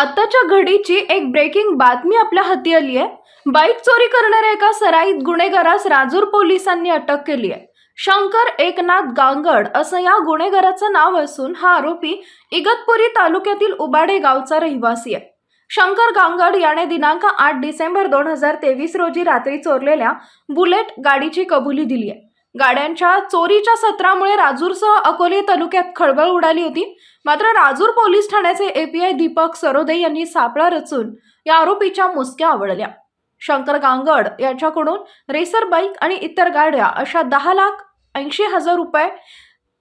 आत्ताच्या घडीची एक ब्रेकिंग बातमी आपल्या हाती आली आहे. बाईक चोरी करणाऱ्या एका सराईत गुन्हेगारास राजूर पोलिसांनी अटक केली आहे. शंकर एकनाथ गांगड असं या गुन्हेगाराचं नाव असून हा आरोपी इगतपुरी तालुक्यातील उबाडे गावचा रहिवासी आहे. शंकर गांगड याने दिनांक आठ डिसेंबर दोन हजार तेवीस रोजी रात्री चोरलेल्या बुलेट गाडीची कबुली दिली आहे. गाड्यांच्या चोरीच्या सत्रामुळे राजूरसह अकोले तालुक्यात खळबळ उडाली होती. मात्र राजूर पोलीस ठाण्याचे एपीआय दीपक सरोदे यांनी सापळा रचून या आरोपीच्या मुसक्या आवडल्या. शंकर गांगड यांच्याकडून रेसर बाईक आणि इतर गाड्या अशा दहा लाख ऐंशी हजार रुपये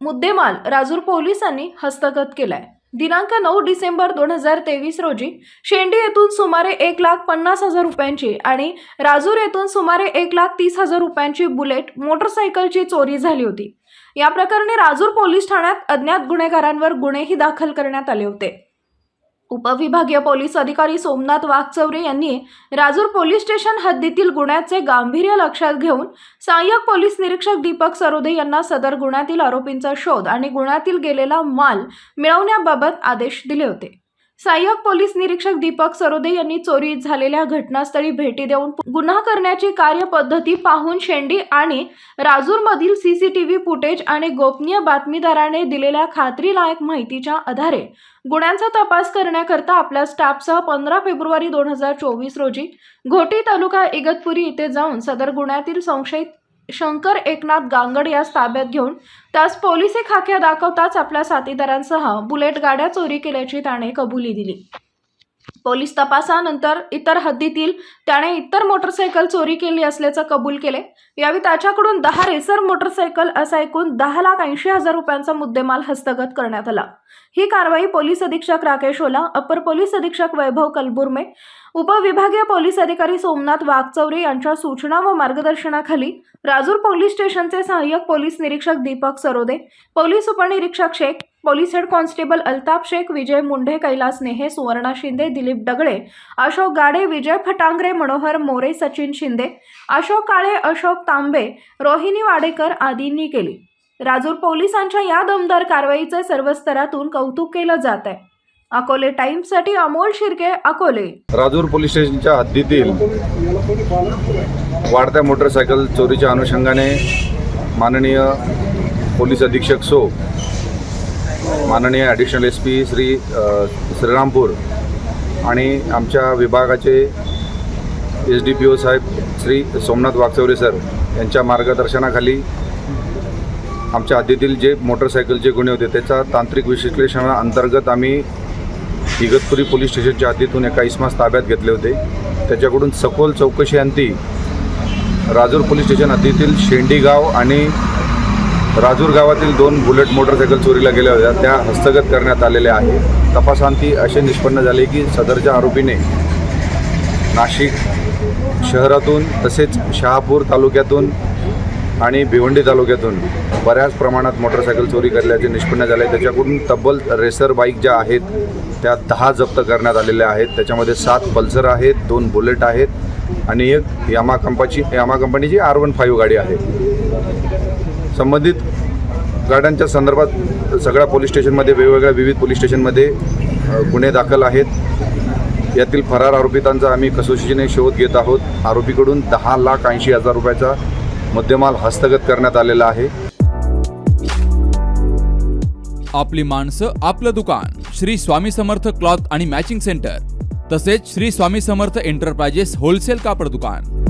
मुद्देमाल राजूर पोलिसांनी हस्तगत केलाय. दिनांक नऊ डिसेंबर दोन हजार तेवीस रोजी शेंडी येथून सुमारे एक लाख पन्नास हजार रुपयांची आणि राजूर येथून सुमारे एक लाख तीस हजार रुपयांची बुलेट मोटरसायकलची चोरी झाली होती. या प्रकरणी राजूर पोलीस ठाण्यात अज्ञात गुन्हेगारांवर गुन्हेही दाखल करण्यात आले होते. उपविभागीय पोलीस अधिकारी सोमनाथ वाघचौरे यांनी राजूर पोलीस स्टेशन हद्दीतील गुन्ह्याचे गांभीर्य लक्षात घेऊन सहाय्यक पोलीस निरीक्षक दीपक सरोदे यांना सदर गुन्ह्यातील आरोपींचा शोध आणि गुन्ह्यातील गेलेला माल मिळवण्याबाबत आदेश दिले होते. सहाय्यक पोलीस निरीक्षक दीपक सरोदे यांनी चोरी झालेल्या घटनास्थळी भेटी देऊन गुन्हा करण्याची कार्यपद्धती पाहून शेंडी आणि राजूरमधील सीसीटीव्ही फुटेज आणि गोपनीय बातमीदाराने दिलेल्या खात्रीलायक माहितीच्या आधारे गुन्ह्यांचा तपास करण्याकरता आपल्या स्टाफसह पंधरा फेब्रुवारी दोन हजार चोवीस रोजी घोटी तालुका इगतपुरी इथे जाऊन सदर गुन्ह्यातील संशयित शंकर एकनाथ गांगड यास ताब्यात घेऊन त्यास पोलिसी खाक्या दाखवताच आपल्या साथीदारांसह बुलेट गाड्या चोरी केल्याची त्याने कबुली दिली. पोलीस तपासानंतर इतर हद्दीतील त्याने इतर मोटरसायकल चोरी केली असल्याचं कबूल केले. यावेळी त्याच्याकडून दहा रेसर मोटरसायकल असा एकूण दहा लाख ऐंशी हजार रुपयांचा मुद्देमाल हस्तगत करण्यात आला. ही कारवाई पोलीस अधीक्षक राकेश ओला अपर पोलीस अधीक्षक वैभव कलबुर्मे उपविभागीय पोलीस अधिकारी सोमनाथ वाघचौरे यांच्या सूचना व मार्गदर्शनाखाली राजूर पोलीस स्टेशनचे सहाय्यक पोलीस निरीक्षक दीपक सरोदे पोलीस उपनिरीक्षक Shaikh police head constable Altaf Shaikh Vijay Mundhe Kailas Nehe Suvarna Shinde Dilip Dagale Ashok गाडे विजय फटांगरे मनोहर मोरे सचिन शिंदे अशोक काळे अशोक तांबे रोहिणी वाडेकर आदींनी केली. राजूर पोलिसांच्या या दमदार कारवाईचे सर्व स्तरातून कौतुक केलं जात आहे. अकोले टाइम्ससाठी अमोल शिर्के अकोले. राजूर पोलीस स्टेशनच्या हद्दीतील वाढत्या मोटरसायकल चोरीच्या अनुषंगाने माननीय पोलीस अधीक्षक सो माननीय additional S P Shri Shrirampur आणि आमच्या विभागाचे एस डी पी ओ साहेब श्री सोमनाथ वागचौरे सर यांच्या मार्गदर्शनाखाली आमच्या हद्दीतील जे मोटरसायकलचे गुन्हे होते त्याचा तांत्रिक विश्लेषणाअंतर्गत आम्ही इगतपुरी पोलीस स्टेशनच्या हद्दीतून एका इसमास ताब्यात घेतले होते. त्याच्याकडून सखोल चौकशी अंती राजूर पोलीस स्टेशन हद्दीतील शेंडी गाव आणि राजूर गावातील दोन बुलेट मोटरसायकल चोरीला गेल्या होत्या. त्या हस्तगत करण्यात आलेल्या आहे तपासांती असे निष्पन्न झाले की सदरच्या आरोपीने नाशिक शहरातून तसेच शहापूर तालुक्यातून आणि भिवंडी तालुक्यातून बऱ्याच प्रमाणात मोटरसायकल चोरी केल्याचे निष्पन्न झाले. त्याच्याकडून तब्बल रेसर बाईक ज्या आहेत त्या दहा जप्त करण्यात आलेल्या आहेत. त्याच्यामध्ये सात पल्सर आहेत दोन बुलेट आहेत आणि एक यामा कंपाची यामा कंपनीची आर वन फाईव्ह गाडी आहे. संबंधित गाड्यांच्या संदर्भात सगळ्या पोलीस स्टेशनमध्ये वेगवेगळ्या विविध पोलीस स्टेशनमध्ये गुन्हे दाखल आहेत. यातील फरार आरोपितांचा आम्ही कसोशीने शोध घेत आहोत. आरोपीकडून दहा लाख ऐंशी हजार रुपयाचा मुद्देमाल हस्तगत करण्यात आलेला आहे. आपली माणसं आपलं दुकान Shri Swami Samarth cloth and matching centre तसेच श्री स्वामी समर्थ एंटरप्राइजेस होलसेल कापड दुकान.